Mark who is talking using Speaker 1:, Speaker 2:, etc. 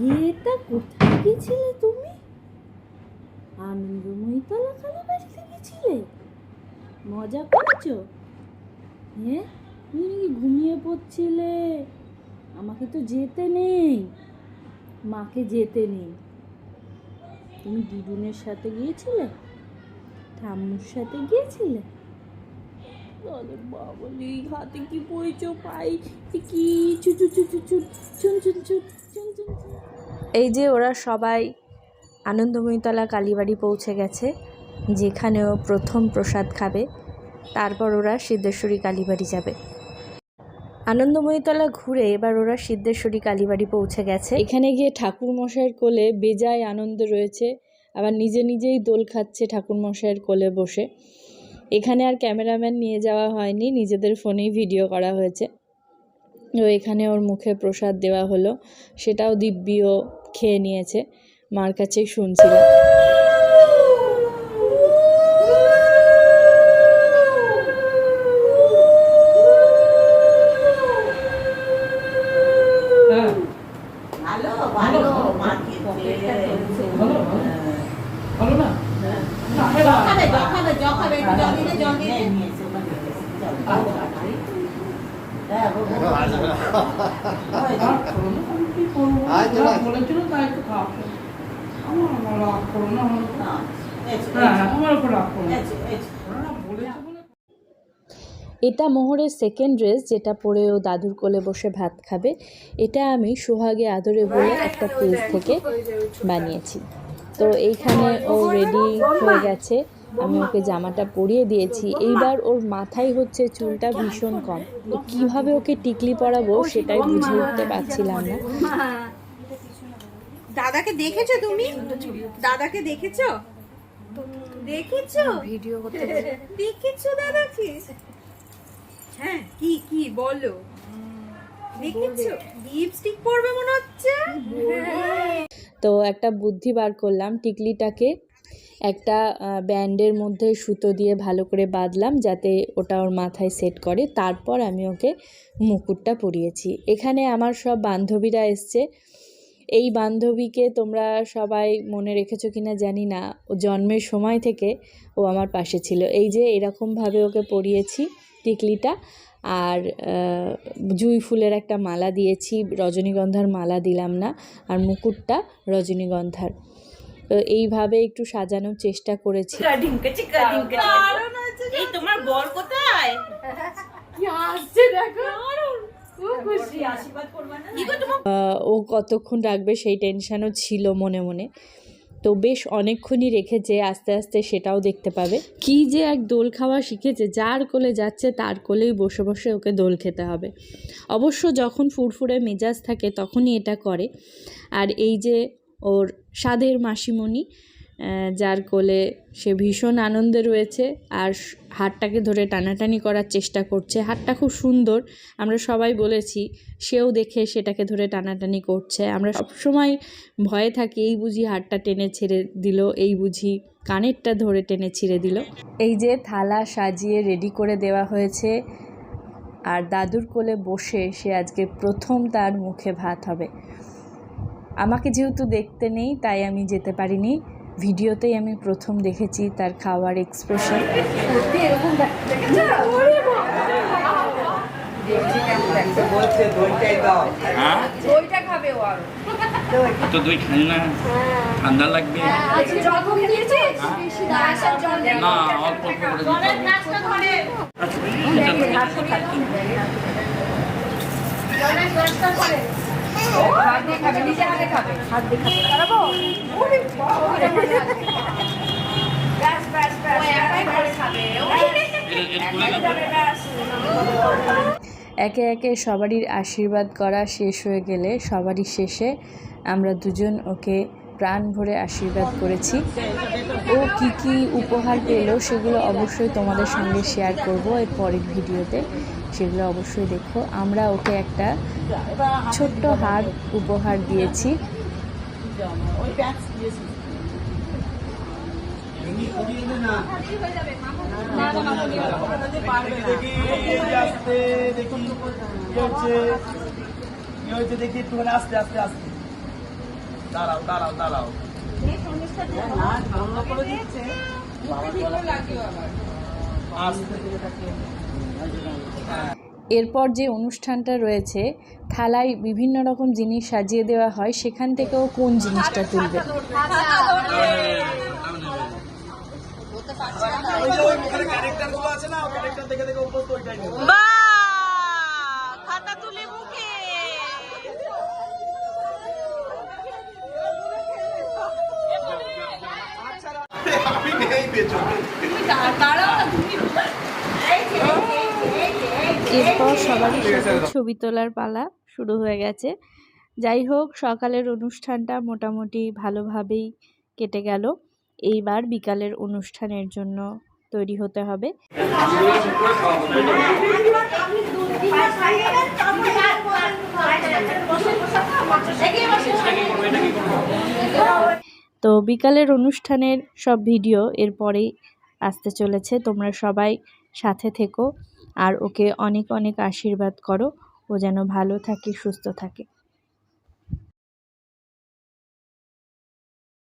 Speaker 1: এটা কোথায় গেছিলে তুমি? আনন্দময়ী তলা কালী বাড়িতে গেছিলে? মজা করছ? হ্যাঁ? তুমি নাকি ঘুমিয়ে পড়ছিলে? আমাকে তো যেতে নেই। মাকে যেতে নেই। তুমি দিদুনের সাথে গিয়েছিলে? ঠাম্মুর সাথে গিয়েছিলে? আরে বাবলি হাতে কি পড়েছো পাই কি? চু চুন চুন চুন চুন চুন চুন।
Speaker 2: এই যে ওরা সবাই আনন্দময়ীতলা কালীবাড়ি পৌঁছে গেছে, যেখানেও প্রথম প্রসাদ খাবে, তারপর ওরা সিদ্ধেশ্বরী কালীবাড়ি যাবে। আনন্দময়ীতলা ঘুরে এবার ওরা সিদ্ধেশ্বরী কালীবাড়ি পৌঁছে গেছে।
Speaker 1: এখানে গিয়ে ঠাকুর মশাইয়ের কোলে বেজায় আনন্দ রয়েছে, আবার নিজে নিজেই দোল খাচ্ছে ঠাকুর মশাইয়ের কোলে বসে। এখানে আর ক্যামেরাম্যান নিয়ে যাওয়া হয়নি, নিজেদের ফোনেই ভিডিও করা হয়েছে। ও এখানে ওর মুখে প্রসাদ দেওয়া হলো। সেটাও দিব্যিও খেয়ে নিয়েছে। মার কাছেই শুনছিলাম।
Speaker 3: জল দিলে জল দিলে
Speaker 1: এটা মোহরের সেকেন্ড ড্রেস যেটা পরে ও দাদুর কোলে বসে ভাত খাবে। এটা আমি সোহাগে আদরে বলে একটা পেজ থেকে বানিয়েছি। তো এইখানে ও রেডি হয়ে গেছে। আমি ওকে জামাটা পরিয়ে দিয়েছি। এইবার ওর মাথায় হচ্ছে চুলটা ভীষণ কম। তো কীভাবে ওকে টিকলি পরাবো সেটাই বুঝে উঠতে পারছিলাম না।
Speaker 4: দাদাকে দেখেছ তুমি? দাদাকে দেখেছ? দেখেছ?
Speaker 2: ভিডিও করতে
Speaker 4: দেখেছ দাদাকে? হ্যাঁ কি কি বলো? দেখেছ? লিপস্টিক পরবে মনে হচ্ছে?
Speaker 1: তো একটা বুদ্ধি বার করলাম টিকলিটাকে। একটা ব্যান্ডের মধ্যে সুতো দিয়ে ভালো করে বাঁধলাম যাতে ওটা ওর মাথায় সেট করে। তারপর আমি ওকে মুকুটটা পরিয়েছি। এখানে আমার সব বান্ধবীরা এসছে। এই বান্ধবীকে তোমরা সবাই মনে রেখেছো কিনা জানি না। ও জন্মের সময় থেকে ও আমার পাশে ছিল। এই যে এরকমভাবে ওকে পরিয়েছি টিকলিটা। আর জুঁই ফুলের একটা মালা দিয়েছি। রজনীগন্ধার মালা দিলাম না। আর মুকুটটা রজনীগন্ধার। এইভাবে একটু সাজানোর চেষ্টা করেছি।
Speaker 3: তোমার বর কোথায়?
Speaker 1: ও কতক্ষণ রাখবে সেই টেনশনও ছিল মনে মনে। তো বেশ অনেকক্ষণই রেখেছে আস্তে আস্তে সেটাও দেখতে পাবে। কি যে এক দোল খাওয়া শিখেছে যার কোলে যাচ্ছে তার কোলেই বসে বসে ওকে দোল খেতে হবে। অবশ্য যখন ফুরফুরে মেজাজ থাকে তখনই এটা করে। আর এই যে ওর সাধের মাসিমণি যার কোলে সে ভীষণ আনন্দে রয়েছে আর হাতটাকে ধরে টানাটানি করার চেষ্টা করছে। হাতটা খুব সুন্দর। আমরা সবাই বলেছি, সেও দেখে সেটাকে ধরে টানাটানি করছে। আমরা সবসময় ভয়ে থাকি, এই বুঝি হাতটা টেনে ছেড়ে দিল, এই বুঝি কানেরটা ধরে টেনে ছিঁড়ে দিল। এই যে থালা সাজিয়ে রেডি করে দেওয়া হয়েছে, আর দাদুর কোলে বসে সে আজকে প্রথম তার মুখে ভাত হবে। আমাকে যেহেতু দেখতে নেই তাই আমি যেতে পারিনি। ভিডিওতেই আমি প্রথম দেখেছি তার খাওয়ার এক্সপ্রেশন
Speaker 5: বলছে দইটাই দাও।
Speaker 6: হ্যাঁ?
Speaker 4: দইটা খাবে ও আরও।
Speaker 6: তো দই খাই না। ঠান্ডা লাগবে।
Speaker 4: কমে দিয়েছিস না
Speaker 6: অল্প করে।
Speaker 1: একে একে সবারই আশীর্বাদ করা শেষ হয়ে গেলে সবারই শেষে আমরা দুজন ওকে প্রাণ ভরে আশীর্বাদ করেছি। ও কি কি উপহার পেল সেগুলো অবশ্যই তোমাদের সঙ্গে শেয়ার করব এর পরের ভিডিওতে। সেগুলো অবশ্যই দেখো আমরা ওকে একটা ছোট্ট হার উপহার দিয়েছি
Speaker 5: দেখি আস্তে আস্তে আস্তে দাঁড়াও দাঁড়াও দাঁড়াও
Speaker 2: এরপর যে অনুষ্ঠানটা রয়েছে, থালায় বিভিন্ন রকম জিনিস সাজিয়ে দেওয়া হয়, সেখান থেকেও কোন জিনিসটা তুলবে?
Speaker 5: খাতা তুলে ওই ওখানে ক্যারেক্টারগুলো আছে না ক্যারেক্টার দেখে দেখে অভ্যস্ত ওইটাই নেব
Speaker 2: খাতা তুলে মুখে
Speaker 5: আমি নেই পেছনে
Speaker 1: এরপর সবারই সাথে ছবি তোলার পালা শুরু হয়ে গেছে। যাই হোক সকালের অনুষ্ঠানটা মোটামুটি ভালোভাবেই কেটে গেল। এইবার বিকালের অনুষ্ঠানের জন্য তৈরি হতে হবে। তো বিকালের অনুষ্ঠানের সব ভিডিও এরপরেই আসতে চলেছে। তোমরা সবাই সাথে থেকো আর ওকে অনেক অনেক আশীর্বাদ করো। ও যেন ভালো থাকে, সুস্থ থাকে।